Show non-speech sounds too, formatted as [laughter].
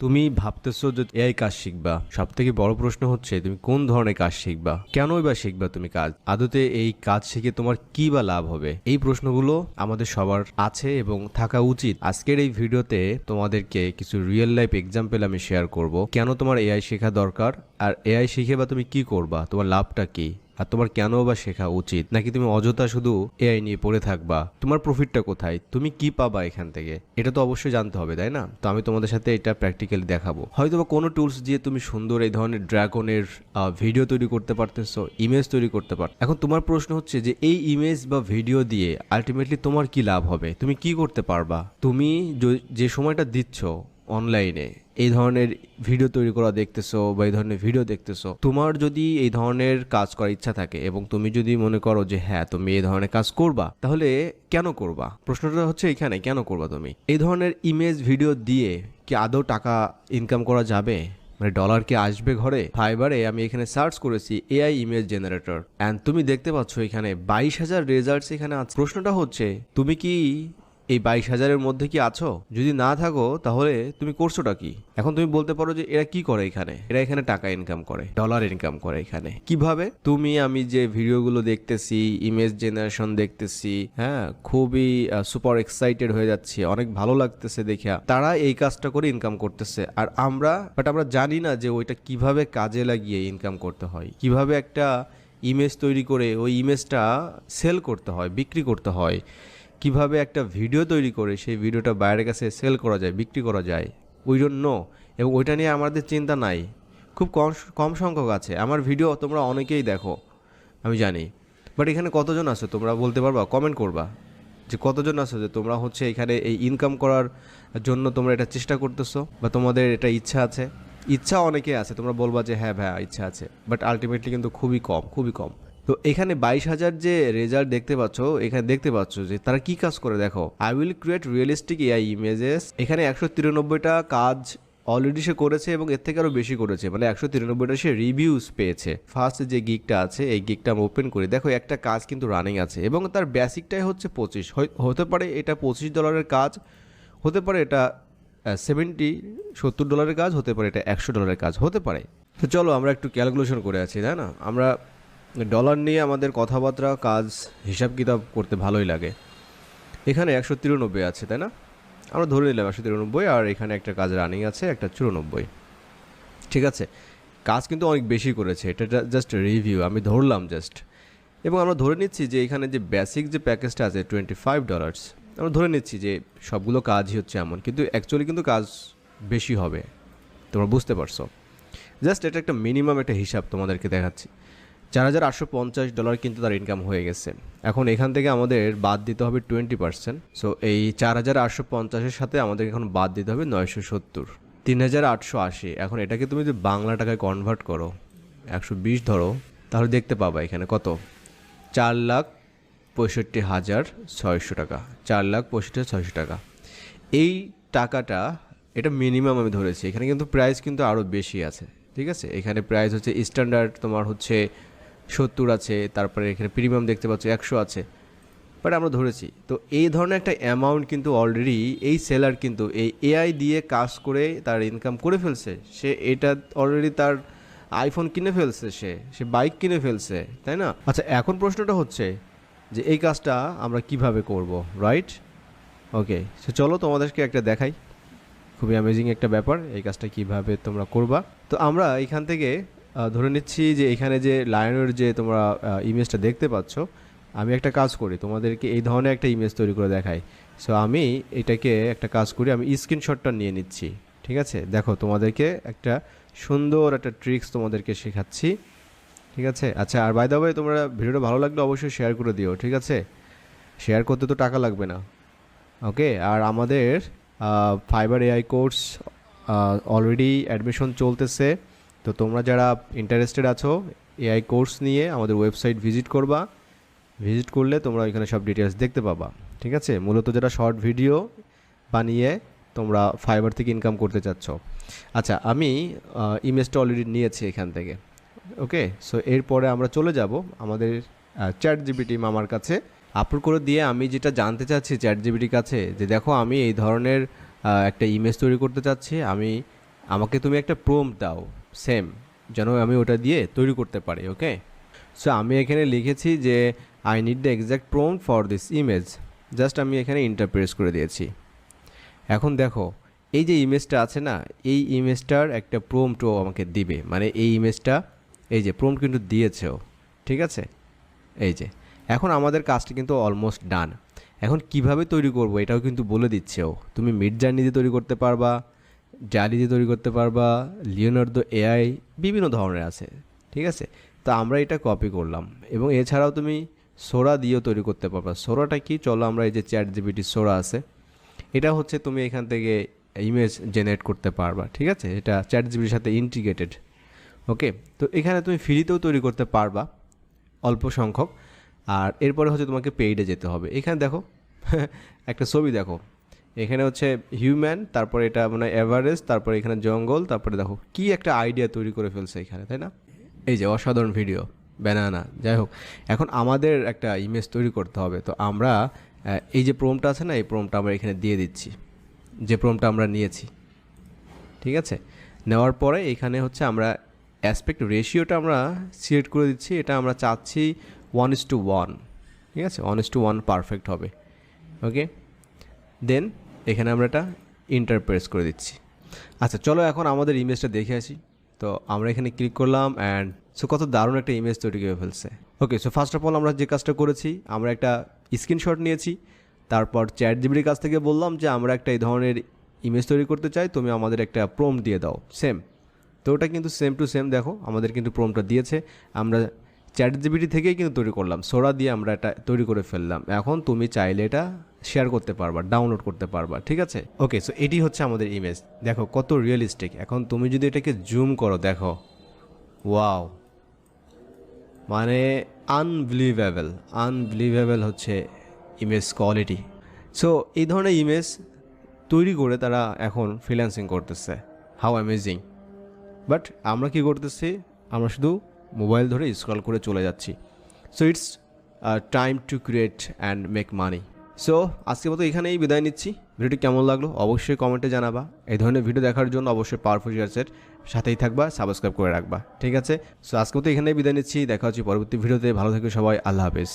তুমি ভাবতেছো যে এআই কাজ শিখবা? সব থেকে বড় প্রশ্ন হচ্ছে, তুমি কোন ধরনের কাজ শিখবা? কেনই বা শিখবা তুমি কাজ? আদতে এই কাজ শিখে তোমার কি বা লাভ হবে? এই প্রশ্নগুলো আমাদের সবার আছে এবং থাকা উচিত। আজকের এই ভিডিওতে তোমাদেরকে কিছু রিয়েল লাইফ এক্সাম্পল আমি শেয়ার করব। কেন তোমার এআই শেখা দরকার? আর এআই শিখে বা তুমি কি করবা? তোমার লাভটা কি? আর তোমার কেন বা শেখা উচিত? নাকি তুমি অযথা শুধু এআই নিয়ে পড়ে থাকবা? তোমার প্রফিটটা কোথায়? তুমি কি পাবা এখান থেকে? এটা তো অবশ্যই জানতে হবে, তাই না? তো আমি তোমাদের সাথে এটা প্র্যাকটিক্যালি দেখাবো। হয়তো বা কোনো টুলস দিয়ে তুমি সুন্দর এই ধরনের ড্রাগনের ভিডিও তৈরি করতে পারতেছো ইমেজ তৈরি করতে পার, এখন তোমার প্রশ্ন হচ্ছে যে এই ইমেজ বা ভিডিও দিয়ে আলটিমেটলি তোমার কি লাভ হবে? তুমি কি করতে পারবা? তুমি যে সময়টা দিচ্ছ অনলাইনে এই ধরনের ভিডিও তৈরি করা দেখতেছো বা এই ধরনের ভিডিও দেখতেছো, তোমার যদি এই ধরনের কাজ করার ইচ্ছা থাকে এবং তুমি যদি মনে করো যে হ্যাঁ তুমি এই ধরনের কাজ করবা, তাহলে কেন করবা? প্রশ্নটা হচ্ছে এখানে, কেন করবা তুমি? এই ধরনের ইমেজ ভিডিও দিয়ে কি আদৌ টাকা ইনকাম করা যাবে? মানে ডলার কি আসবে ঘরে? ফাইবারে আমি এখানে সার্চ করেছি এআই ইমেজ জেনারেটর অ্যান্ড তুমি দেখতে পাচ্ছ এখানে বাইশ হাজার রেজাল্টস এখানে আছে। প্রশ্নটা হচ্ছে, তুমি কি এই বাইশ হাজারের মধ্যে কি আছো? যদি না থাকো, তাহলে তুমি করছোটা কি? এখন তুমি বলতে পারো যে এরা কি করে এখানে? এরা এখানে টাকা ইনকাম করে ডলার ইনকাম করে এখানে। কীভাবে? তুমি, আমি যে ভিডিওগুলো দেখতেছি ইমেজ জেনারেশন দেখতেছি হ্যাঁ খুবই সুপার এক্সাইটেড হয়ে যাচ্ছে, অনেক ভালো লাগতেছে দেখা। তারা এই কাজটা করে ইনকাম করতেছে। আর আমরা বাট আমরা জানি না যে ওইটা কীভাবে কাজে লাগিয়ে ইনকাম করতে হয়। কীভাবে একটা ইমেজ তৈরি করে ওই ইমেজটা সেল করতে হয়, বিক্রি করতে হয়। কীভাবে একটা ভিডিও তৈরি করে সেই ভিডিওটা বাইরের কাছে সেল করা যায়, বিক্রি করা যায় ওই জন্য এবং ওইটা নিয়ে আমাদের চিন্তা নাই। খুব কম কম সংখ্যক আছে। আমার ভিডিও তোমরা অনেকেই দেখো, আমি জানি। বাট এখানে কতজন আছো তোমরা বলতে পারবা? কমেন্ট করবা। যে কতজন আছো? যে তোমরা হচ্ছে এখানে এই ইনকাম করার জন্য তোমরা এটা চেষ্টা করতেছো বা তোমাদের এটা ইচ্ছা আছে? ইচ্ছা অনেকে আছে। তোমরা বলবা যে হ্যাঁ ভাইয়া, ইচ্ছা আছে। বাট আলটিমেটলি কিন্তু খুবই কম খুবই কম। তো এখানে বাইশ হাজার যে রেজাল্ট দেখতে পাচ্ছ, এখানে দেখতে পাচ্ছ যে তারা কি কাজ করে, দেখো। I will create realistic AI images এখানে একশো তিরানব্বইটা কাজ অলরেডি সে করেছে এবং এর থেকে আরও বেশি করেছে। মানে একশো তিরানব্বইটা সে রিভিউস পেয়েছে। ফার্স্ট যে গিকটা আছে, এই গিকটা আমি ওপেন করি। দেখো, একটা কাজ কিন্তু রানিং আছে এবং তার বেসিকটাই হচ্ছে পঁচিশ। হতে পারে এটা পঁচিশ ডলারের কাজ, হতে পারে এটা সেভেন্টি সত্তর ডলারের কাজ, হতে পারে এটা একশো ডলারের কাজ, হতে পারে। তো চলো আমরা একটু ক্যালকুলেশন করে আছি, তাই না? আমরা ডলার নিয়ে আমাদের কথাবার্তা, কাজ, হিসাব কিতাব করতে ভালোই লাগে। এখানে একশো তিরানব্বই আছে, তাই না? আমরা ধরে নিলাম একশো তিরানব্বই, আর এখানে একটা কাজ রানিং আছে, একটা চুরানব্বই। ঠিক আছে? কাজ কিন্তু অনেক বেশি করেছে, এটা জাস্ট রিভিউ আমি ধরলাম জাস্ট এবং আমরা ধরে নিচ্ছি যে এখানে যে বেসিক যে প্যাকেজটা আছে টোয়েন্টি ফাইভ ডলার্স আমরা ধরে নিচ্ছি যে সবগুলো কাজই হচ্ছে এমন, কিন্তু অ্যাকচুয়ালি কিন্তু কাজ বেশি হবে, তোমরা বুঝতে পারছ। জাস্ট এটা একটা মিনিমাম একটা হিসাব তোমাদেরকে দেখাচ্ছি। চার হাজার আটশো পঞ্চাশ ডলার কিন্তু তার ইনকাম হয়ে গেছে। এখন এখান থেকে আমাদের বাদ দিতে হবে টোয়েন্টি পার্সেন্ট সো এই চার হাজার আটশো পঞ্চাশের সাথে আমাদের এখন বাদ দিতে হবে নয়শো সত্তর। তিন হাজার আটশো আশি। এখন এটাকে তুমি যদি বাংলা টাকায় কনভার্ট করো, একশো বিশ ধরো, তাহলে দেখতে পাবা এখানে কত? চার লাখ পঁয়ষট্টি হাজার ছয়শো টাকা। চার লাখ পঁয়ষট্টি ছয়শো টাকা। এই টাকাটা, এটা মিনিমাম আমি ধরেছি। এখানে কিন্তু প্রাইস কিন্তু আরও বেশি আছে। ঠিক আছে? এখানে প্রাইস হচ্ছে স্ট্যান্ডার্ড তোমার হচ্ছে সত্তর আছে, তারপরে এখানে প্রিমিয়াম দেখতে পাচ্ছ, একশো আছে। বাট আমরা ধরেছি, তো এই ধরনের একটা অ্যামাউন্ট কিন্তু অলরেডি এই সেলার কিন্তু এই এআই দিয়ে কাজ করে তার ইনকাম করে ফেলছে। সে এটা অলরেডি তার আইফোন কিনে ফেলছে সে সে বাইক কিনে ফেলছে, তাই না? আচ্ছা এখন প্রশ্নটা হচ্ছে যে এই কাজটা আমরা কীভাবে করব রাইট ওকে সে চলো তোমাদেরকে একটা দেখাই। খুবই অ্যামেজিং একটা ব্যাপার, এই কাজটা কীভাবে তোমরা করবা। তো আমরা এখান থেকে ধরে নিচ্ছি যে এখানে যে লায়নের যে তোমরা ইমেজটা দেখতে পাচ্ছ, আমি একটা কাজ করি, তোমাদেরকে এই ধরনের একটা ইমেজ তৈরি করে দেখাই। সো আমি এটাকে একটা কাজ করি, আমি স্ক্রিনশটটা নিয়ে নিচ্ছি, ঠিক আছে? দেখো, তোমাদেরকে একটা সুন্দর একটা ট্রিক্স তোমাদেরকে শেখাচ্ছি, ঠিক আছে? আচ্ছা আর বাই দা ওয়ে তোমরা ভিডিওটা ভালো লাগলে অবশ্যই শেয়ার করে দিও, ঠিক আছে? শেয়ার করতে তো টাকা লাগবে না ওকে আর আমাদের fiber AI course already admission চলতেছে। তো তোমরা যারা ইন্টারেস্টেড আছো এআই কোর্স নিয়ে আমাদের ওয়েবসাইট ভিজিট করবা। ভিজিট করলে তোমরা এখানে সব ডিটেলস দেখতে পাবা, ঠিক আছে? মূলত যারা শর্ট ভিডিও বানিয়ে তোমরা ফাইবার থেকে ইনকাম করতে চাচ্ছ। আচ্ছা আমি ইমেজটা অলরেডি নিয়েছি এখান থেকে ওকে সো এরপরে আমরা চলে যাব আমাদের চ্যাট জিবিটি মামার কাছে। আপলোড করে দিয়ে আমি যেটা জানতে চাচ্ছি চ্যাট জিবিটির কাছে, যে দেখো আমি এই ধরনের একটা ইমেজ তৈরি করতে চাচ্ছি। আমি, আমাকে তুমি একটা প্রোম দাও। সেম যেন আমি ওটা দিয়ে তৈরি করতে পারি ওকে সো আমি এখানে লিখেছি যে I need the exact prompt for this image just আমি এখানে ইন্টারপ্রেস করে দিয়েছি। এখন দেখো, এই যে ইমেজটা আছে না, এই ইমেজটার একটা প্রোমটও আমাকে দিবে। মানে এই ইমেজটা এই যে প্রোম কিন্তু দিয়েছেও ঠিক আছে? এই যে, এখন আমাদের কাজটা কিন্তু অলমোস্ট ডান এখন কীভাবে তৈরি করব এটাও কিন্তু বলে দিচ্ছেও তুমি মিড জার্নি দিয়ে তৈরি করতে পারবা জালি দিয়ে তৈরি করতে পারবা লিওনার্দো এআই বিভিন্ন ধরনের আছে, ঠিক আছে? তো আমরা এটা কপি করলাম। এবং এছাড়াও তুমি সোরা দিয়েও তৈরি করতে পারবা। সোরাটা কি? চলো আমরা এই যে চ্যাট জিবিটি সোরা আছে, এটা হচ্ছে তুমি এখান থেকে ইমেজ জেনারেট করতে পারবা, ঠিক আছে? এটা চ্যাট জিবির সাথে ইন্টিগ্রেটেড ওকে তো এখানে তুমি ফ্রিতেও তৈরি করতে পারবা, অল্প সংখ্যক। আর এরপরে হচ্ছে তোমাকে পেইডে যেতে হবে। এখানে দেখো, [laughs] একটা ছবি দেখো। এখানে হচ্ছে হিউম্যান, তারপরে এটা মানে এভারেস্ট, তারপরে এখানে জঙ্গল, তারপরে দেখো কি একটা আইডিয়া তৈরি করে ফেলছে এখানে, তাই না? এই যে অসাধারণ ভিডিও, ব্যানানা, যাই হোক। এখন আমাদের একটা ইমেজ তৈরি করতে হবে। তো আমরা এই যে প্রোমটা আছে না, এই প্রোমটা আমরা এখানে দিয়ে দিচ্ছি। যে প্রোমটা আমরা নিয়েছি। ঠিক আছে? নেওয়ার পরে এখানে হচ্ছে আমরা অ্যাসপেক্ট রেশিওটা আমরা সিলেক্ট করে দিচ্ছি। এটা আমরা চাচ্ছি ওয়ান ইস টু ওয়ান ঠিক আছে? One is two one perfect হবে। ওকে দেন এখানে আমরা এটা ইন্টারপ্রেস করে দিচ্ছি। আচ্ছা চলো এখন আমাদের ইমেজটা দেখে আসি। তো আমরা এখানে ক্লিক করলাম অ্যান্ড সো কত দারুণ একটা ইমেজ তৈরি করে ফেলছে। Okay so first of all আমরা যে কাজটা করেছি, আমরা একটা স্ক্রিনশট নিয়েছি। তারপর চ্যাট জিবির কাছ থেকে বললাম যে, আমরা একটা এই ধরনের ইমেজ তৈরি করতে চাই, তুমি আমাদের একটা প্রোম দিয়ে দাও। সেম তো ওটা কিন্তু সেম টু সেম দেখো, আমাদের কিন্তু প্রোমটা দিয়েছে। আমরা চ্যাট জিবিটি থেকেই কিন্তু তৈরি করলাম। সোরা দিয়ে আমরা এটা তৈরি করে ফেললাম। এখন তুমি চাইলে এটা শেয়ার করতে পারবা ডাউনলোড করতে পারবা, ঠিক আছে? ওকে সো এটি হচ্ছে আমাদের ইমেজ দেখো, কত রিয়েলিস্টিক এখন তুমি যদি এটাকে জুম করো, দেখো। ওয়াও মানে আনবিলিভেবল আনবিলিভেবল হচ্ছে ইমেজ কোয়ালিটি সো এই ধরনের ইমেজ তৈরি করে তারা এখন ফ্রিল্যান্সিং করতেছে। হাউ অ্যামেজিং বাট আমরা কি করতেছি? আমরা শুধু মোবাইল ধরে স্ক্রল করে চলে যাচ্ছি। So it's time to create and make money so আজকের মতো এখানেই বিদায় নিচ্ছি। ভিডিওটি কেমন লাগল অবশ্যই কমেন্টে জানাবা। এই ধরনের ভিডিও দেখার জন্য অবশ্যই পাওয়ারফুল সেট সাথেই থাকবা সাবস্ক্রাইব করে রাখবা। ঠিক আছে? সো আজকে মতো এখানেই বিদায় নিচ্ছি। দেখা হচ্ছে পরবর্তী ভিডিওতে ভালো থাকবে সবাই। আল্লাহ হাফেজ।